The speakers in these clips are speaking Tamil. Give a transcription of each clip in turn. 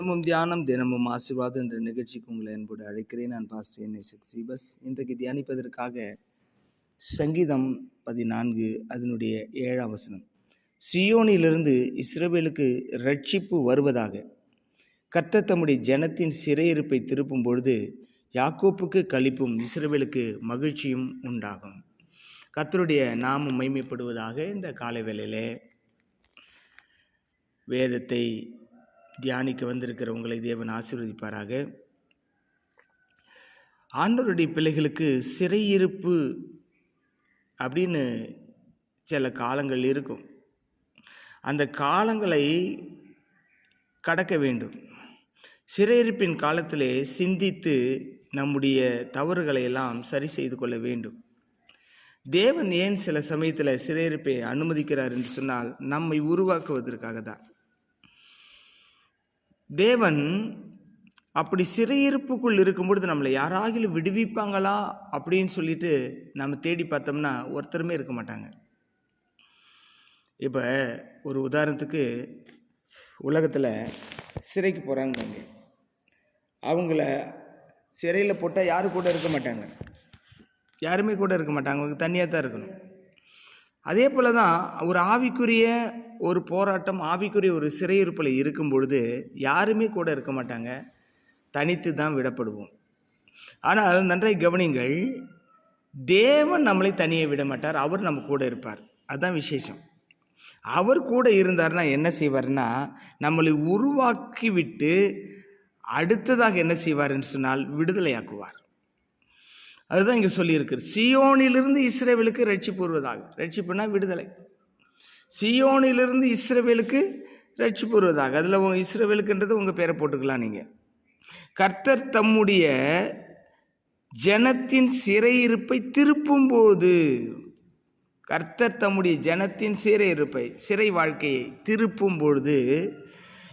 தினமும் தியானம் தினமும் ஆசீர்வாதம் என்ற நிகழ்ச்சிக்கு உங்களை அன்போடு அழைக்கிறேன். நான் பாஸ்டர் என்னை சக்சிபஸ் இன்றைக்கு தியானிப்பதற்காக சங்கீதம் பதினான்கு அதனுடைய ஏழாம் வசனம். சியோனிலிருந்து இஸ்ரவேலுக்கு ரட்சிப்பு வருவதாக. கர்த்தர் தம்முடைய ஜனத்தின் சிறையிருப்பை திருப்பும் பொழுது யாக்கோப்புக்கு களிப்பும் இஸ்ரவேலுக்கு மகிழ்ச்சியும் உண்டாகும். கத்தருடைய நாமம் மைமைப்படுவதாக இந்த காலை வேளையிலே வேதத்தை தியானிக்க வந்திருக்கிற உங்களை தேவன் ஆசீர்வதிப்பாராக. ஆண்டோருடைய பிள்ளைகளுக்கு சிறையிருப்பு அப்படின்னு சில காலங்கள் இருக்கும். அந்த காலங்களை கடக்க வேண்டும். சிறையிருப்பின் காலத்திலே சிந்தித்து நம்முடைய தவறுகளை எல்லாம் சரி செய்து கொள்ள வேண்டும். தேவன் ஏன் சில சமயத்தில் சிறையிருப்பை அனுமதிக்கிறார் என்று சொன்னால் நம்மை உருவாக்குவதற்காக தான் தேவன் அப்படி சிறையிருப்புக்குள் இருக்கும்பொழுது நம்மளை யாராகிலும் விடுவிப்பாங்களா அப்படின்னு சொல்லிட்டு நம்ம தேடி பார்த்தோம்னா ஒருத்தருமே இருக்க மாட்டாங்க. இப்போ ஒரு உதாரணத்துக்கு உலகத்தில் சிறைக்கு போகிறாங்க அவங்கள சிறையில் போட்டால் யாரு கூட இருக்க மாட்டாங்க? யாருமே கூட இருக்க மாட்டாங்க. அவங்களுக்கு தனியாக தான் இருக்கணும். அதே போல் தான் ஒரு ஆவிக்குரிய ஒரு போராட்டம் ஆவிக்குரிய ஒரு சிறையிருப்பில் இருக்கும் பொழுது யாருமே கூட இருக்க மாட்டாங்க. தனித்து தான் விடப்படுவோம். ஆனால் நன்றாய் கவனிங்கள் தேவன் நம்மளை தனியே விட மாட்டார் அவர் நம்ம கூட இருப்பார். அதுதான் விசேஷம். அவர் கூட இருந்தார்னா என்ன செய்வார்னா நம்மளை உருவாக்கி விட்டு அடுத்ததாக என்ன செய்வார்னு சொன்னால் விடுதலையாக்குவார். அதுதான் இங்கே சொல்லியிருக்கு. சியோனிலிருந்து இஸ்ரேவலுக்கு ரட்சிப்பு வருவதாக. ரட்சிப்புனா விடுதலை. சியோனிலிருந்து இஸ்ரவேலுக்கு ரட்சிப்பு வருவதாக அதில் உங்கள் இஸ்ரவேலுக்குன்றது உங்கள் பேரை போட்டுக்கலாம் நீங்கள் கர்த்தர் தம்முடைய ஜனத்தின் சிறையிருப்பை திருப்பும்போது கர்த்தர் தம்முடைய ஜனத்தின் சிறையிருப்பை சிறை வாழ்க்கையை திருப்பும் பொழுது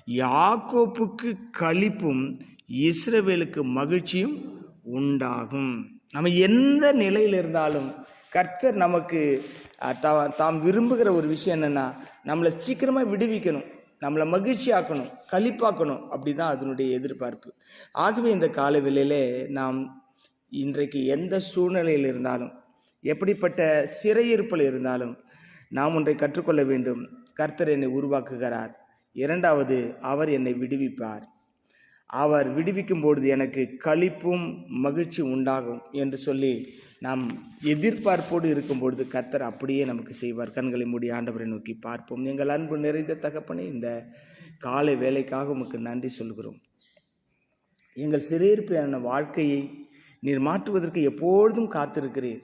யாக்கோப்புக்கு களிப்பும் இஸ்ரவேலுக்கு மகிழ்ச்சியும் உண்டாகும். நம்ம எந்த நிலையில் இருந்தாலும் கர்த்தர் நமக்கு தாம் விரும்புகிற ஒரு விஷயம் என்னென்னா நம்மளை சீக்கிரமாக விடுவிக்கணும். நம்மளை மகிழ்ச்சி ஆக்கணும் கழிப்பாக்கணும். அப்படி தான் அதனுடைய எதிர்பார்ப்பு. ஆகவே இந்த காலவெளியிலே நாம் இன்றைக்கு எந்த சூழ்நிலையில் இருந்தாலும் எப்படிப்பட்ட சிறையிருப்பில் இருந்தாலும் நாம் ஒன்றை கற்றுக்கொள்ள வேண்டும். கர்த்தர் என்னை உருவாக்குகிறார். இரண்டாவது அவர் என்னை விடுவிப்பார். அவர் விடுவிக்கும் பொழுது எனக்கு களிப்பும் மகிழ்ச்சி உண்டாகும் என்று சொல்லி நாம் எதிர்பார்ப்போடு இருக்கும் பொழுது கத்தர் அப்படியே நமக்கு செய்வார். கண்களை மூடி ஆண்டவரை நோக்கி பார்ப்போம். எங்கள் அன்பு நிறைந்த தகப்பனே இந்த காலை வேலைக்காக உமக்கு நன்றி சொல்கிறோம் எங்கள் சிறையிருப்பான வாழ்க்கையை நீர் மாற்றுவதற்கு எப்பொழுதும் காத்திருக்கிறீர்.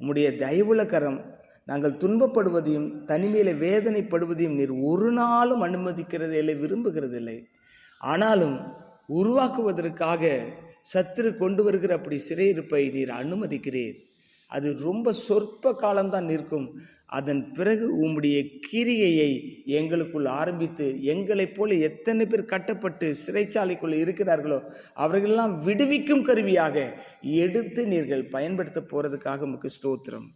உம்முடைய தயவுலகரம் நாங்கள் துன்பப்படுவதையும் தனிமையில் வேதனைப்படுவதையும் நீர் ஒரு நாளும் அனுமதிக்கிறதில்லை விரும்புகிறதில்லை. ஆனாலும் உருவாக்குவதற்காக சத்துரு கொண்டு வருகிற அப்படி சிறையிருப்பை நீர் அனுமதிக்கிறீர். அது ரொம்ப சொற்ப காலம்தான் நிற்கும். அதன் பிறகு உம்முடைய கிரியையை எங்களுக்குள் ஆரம்பித்து எங்களைப் போல எத்தனை பேர் கட்டப்பட்டு சிறைச்சாலைக்குள் இருக்கிறார்களோ அவர்களெல்லாம் விடுவிக்கும் கருவியாக எடுத்து நீர்கள் பயன்படுத்த போகிறதுக்காக நமக்கு ஸ்தோத்திரம்.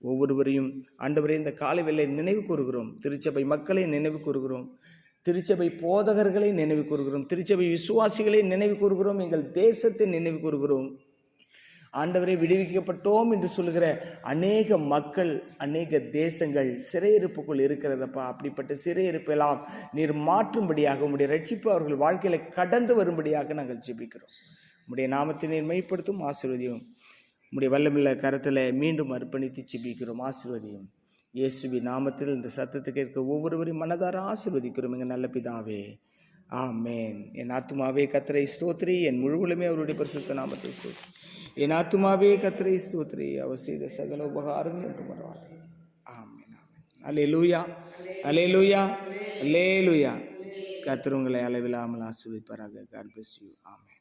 ஒவ்வொருவரையும் ஆண்டவரை இந்த காலை வேலை நினைவு கூறுகிறோம். திருச்சபை மக்களை நினைவு கூறுகிறோம். திருச்சபை போதகர்களை நினைவு கூறுகிறோம். திருச்சபை விசுவாசிகளை நினைவு கூறுகிறோம். எங்கள் தேசத்தை நினைவு கூறுகிறோம். ஆண்டவரை விடுவிக்கப்பட்டோம் என்று சொல்லுகிற அநேக மக்கள் அநேக தேசங்கள் சிறையிருப்புக்குள் இருக்கிறதப்பா. அப்படிப்பட்ட சிறையிருப்பெல்லாம் நீர் மாற்றும்படியாக உங்களுடைய ரட்சிப்பு அவர்கள் வாழ்க்கையில கடந்து வரும்படியாக நாங்கள் ஜெபிக்கிறோம். உடைய நாமத்தை நீர் மைப்படுத்தும் ஆசீர்வதியும். உடைய வல்லமில்ல கரத்தில் மீண்டும் அர்ப்பணித்து ஜெபிக்கிறோம். ஆசீர்வதியும். இயேசுவி நாமத்தில் இந்த சத்தத்தை கேட்க ஒவ்வொருவரையும் மனதார ஆசிர்வதிக்கிறோம் எங்கள் நல்ல பிதாவே. ஆமேன். என் ஆத்துமாவே கத்திரை ஸ்தோத்ரி. என் முழுவலுமே அவருடைய பரிசுத்த நாமத்தை ஸ்தோத்ரி. என் ஆத்துமாவே கத்திரை ஸ்தோத்ரி. அவர் செய்த சகல உபகாரம் என்று மறவாதே. ஆமேன் ஆமேன். அலே லூயா அலே லூயா அலே லூயா கத்திரவங்களை அளவில்லாமல் ஆசிர்வதிப்பாராக. God bless you amen.